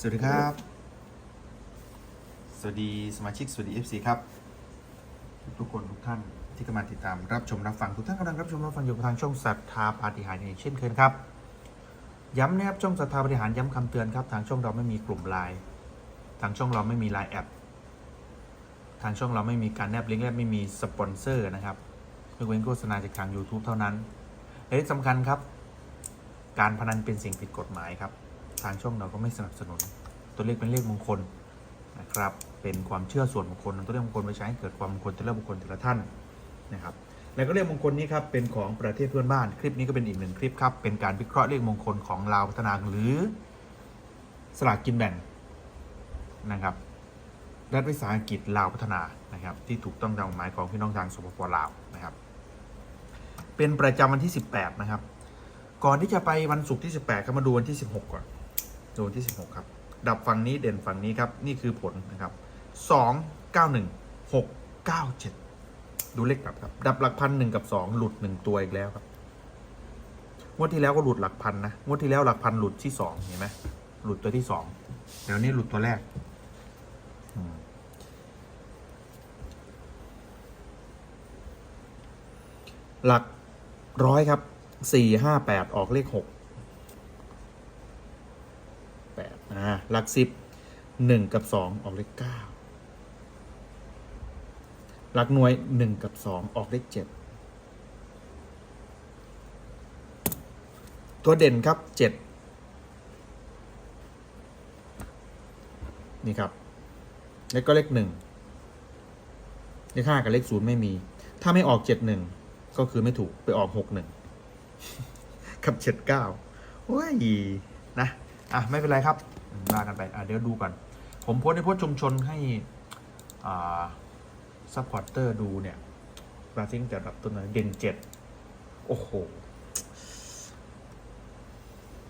สวัสดีครับ สวัสดีสมาชิกสวัสดี FC ครับ ทุกคนทุกท่านที่กำลังติดตามรับชมรับฟังทุกท่านกำลังรับชมรับฟังอยู่ทางช่องศรัทธาปาฏิหาริย์อย่างเช่นเคยครับ ย้ำนะครับช่องศรัทธาปาฏิหาริย์ย้ำคำเตือนครับ ทางช่องเราไม่มีกลุ่มไลน์ทางช่องเราไม่มีไลน์แอปทางช่องเราไม่มีการแนบลิงก์และไม่มีสปอนเซอร์นะครับยกเว้นโฆษณาจากทาง YouTube เท่านั้นและที่สำคัญครับ การพนันเป็นสิ่งผิดกฎหมายครับางช่องเราก็ไม่สนับสนุน ตัวเลขเป็นเลขมงคลนะครับ เป็นความเชื่อส่วนบุคคลตัวเลขมงคลไปใช้ให้เกิดความมงคลแต่ละบุคคลแต่ละท่านนะครับ แล้วก็เลขมงคลนี้ครับเป็นของประเทศเพื่อนบ้าน คลิปนี้ก็เป็นอีกหนึ่งคลิปครับ เป็นการวิเคราะห์เลขมงคลของลาวพัฒนาหรือสลากกินแบ่งนะครับรัฐวิสาหกิจลาวพัฒนานะครับ ที่ถูกต้องตามกฎหมายของพี่น้องทางสปปลาวนะครับ เป็นประจำวันที่ 18 นะครับ ก่อนที่จะไปวันศุกร์ที่ 18ครับมาดูวันที่ 16 ก่อน ในวันที่ 16 ครับ ดับฝั่งนี้เด่นฝั่งนี้ครับ นี่คือผลนะครับ 2 9 1 6 9 7 ดูเลขดับครับ ดับหลักพันหนึ่งกับ 2 หลุด 1 ตัวอีกแล้วครับ งวดที่แล้วก็หลุดหลักพันนะ งวดที่แล้วหลักพันหลุดที่ 2 เห็นไหมหลุดตัวที่ 2 เดี๋ยวนี้หลุดตัวแรกหลักร้อยครับ 4 5 8 ออกเลข 6 หลักสิบหนึ่งกับสองออกเลขเก้าหลักหน่วยหนึ่งกับสองออกเลขเจ็ดตัวเด่นครับเจ็ดนี่ครับ แล้วก็เลขหนึ่งเลขห้ากับเลขศูนย์ไม่มี ถ้าไม่ออกเจ็ดหนึ่งก็คือไม่ถูกไปออกหกหนึ่งกับเจ็ดเก้าโอ้ยนะ อะ ไม่เป็นไรครับ มากันไปอ่เดี๋ยวดูก่อน ผมโพสในโพสชุมชนให้ซัพพอร์เตอร์ดูเนี่ยบราซิงจะรับตัวไหนเด่นเจ็ดโอ้โห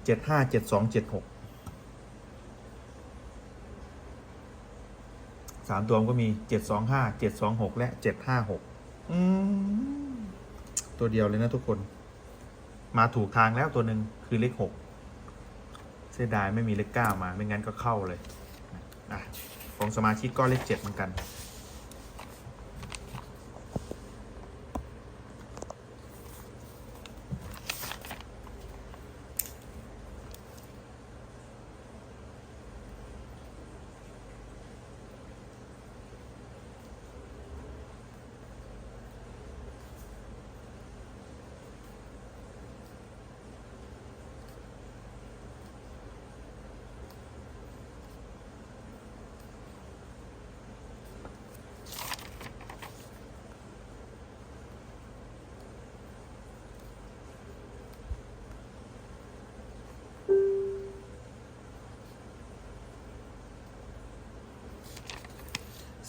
เจ็ดห้าเจ็ดสองเจ็ดหกสามตัวมันก็มีเจ็ดสองห้าเจ็ดสองหกและเจ็ดห้าหกตัวเดียวเลยนะทุกคน มาถูกทางแล้วตัวหนึ่งคือเลขหก เสียดายไม่มีเลขเก้ามา ไม่งั้นก็เข้าเลยอะของสมาชิกก็เลขเจ็ดเหมือนกัน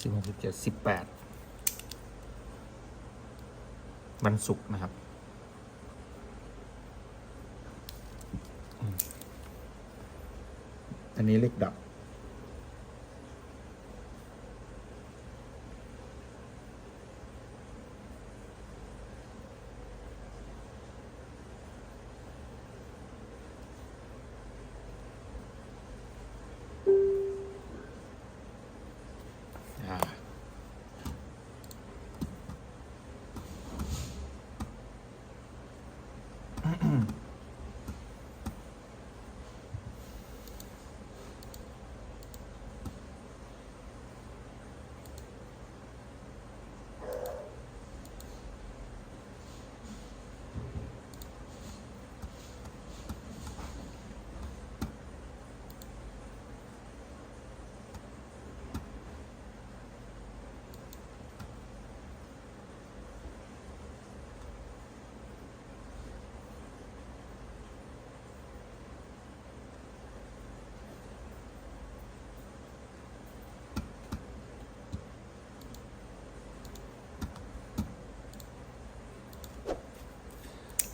สิบหกสิบเจ็ดสิบแปดวันศุกร์นะครับ อันนี้เลขดับ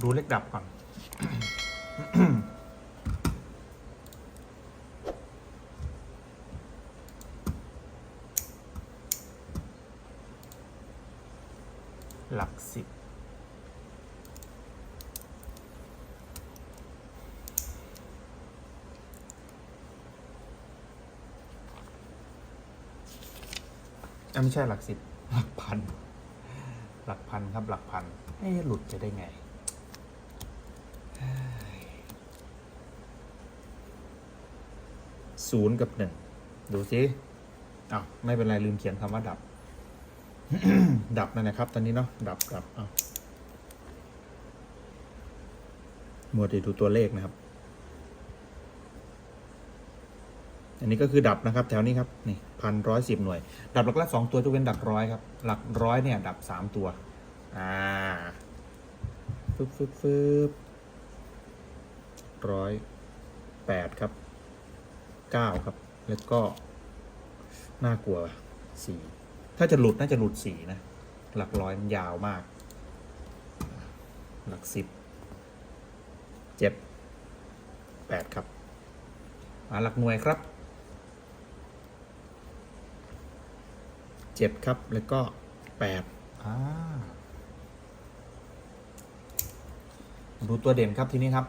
ดูเลขดับก่อน หลักสิบไม่ใช่หลักสิบหลักพัน หลักพันครับหลักพันเอ๊หลุดจะได้ไง ศูนย์กับหนึ่งดูสิอ้าวไม่เป็นไรลืมเขียนคำว่าดับ ดับนั่นนะครับ ตอนนี้เนาะดับดับอ้าวหมวดดูตัวเลขนะครับ อันนี้ก็คือดับนะครับ แถวนี้ครับนี่พันร้อยสิบหน่วย ดับหลักละสองตัวจะเป็นดับร้อยครับ หลักร้อยเนี่ย ดับสามตัว อ่าฟึบฟึบฟึบร้อยแปดครับ เก้าครับ แล้วก็ น่ากลัวสี่ถ้าจะหลุดน่าจะหลุดสี่นะ หลักร้อยมันยาวมาก หลักสิบเจ็ดแปดครับมาหลักหน่วยครับเจ็ดครับ แล้วก็แปดอ่าดูตัวเด่นครับทีนี้ครับ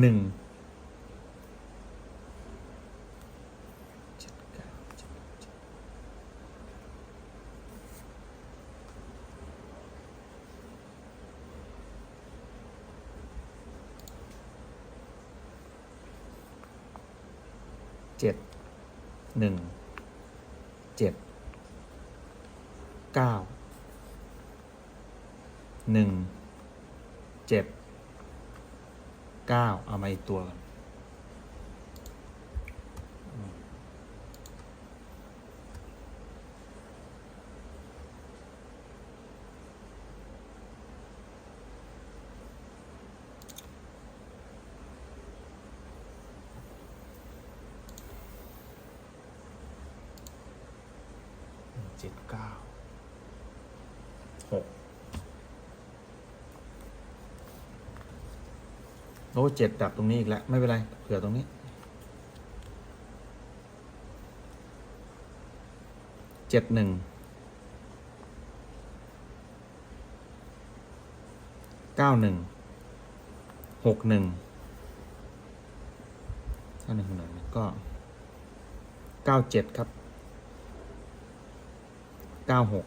หนึ่งเจ็ดหนึ่งเจ็ดเก้าหนึ่งเจ็ด เก้าเอามาอีกตัวก่อนเจ็ดเก้าหก โอ้เจ็ดดับตรงนี้อีกแล้ว ไม่เป็นไร เผื่อตรงนี้ เจ็ดหนึ่ง เก้าหนึ่ง หกหนึ่งเก้าหนึ่งหน่อยก็ เก้าเจ็ดครับ เก้าหก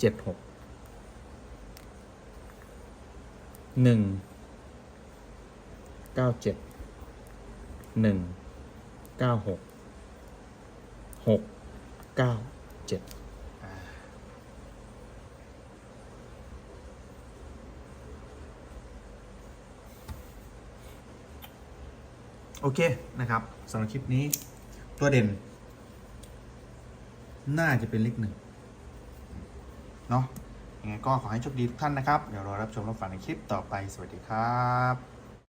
เจ็ดหกหนึ่งเก้าเจ็ดหนึ่งเก้าหกหกเก้าเจ็ดโอเค นะครับสำหรับคลิปนี้ ตัวเด่น น่าจะเป็นเลขหนึ่ง เนาะยังไงก็ขอให้โชคดีทุกท่านนะครับ เดี๋ยวรอรับชมรับฟังในคลิปต่อไป สวัสดีครับ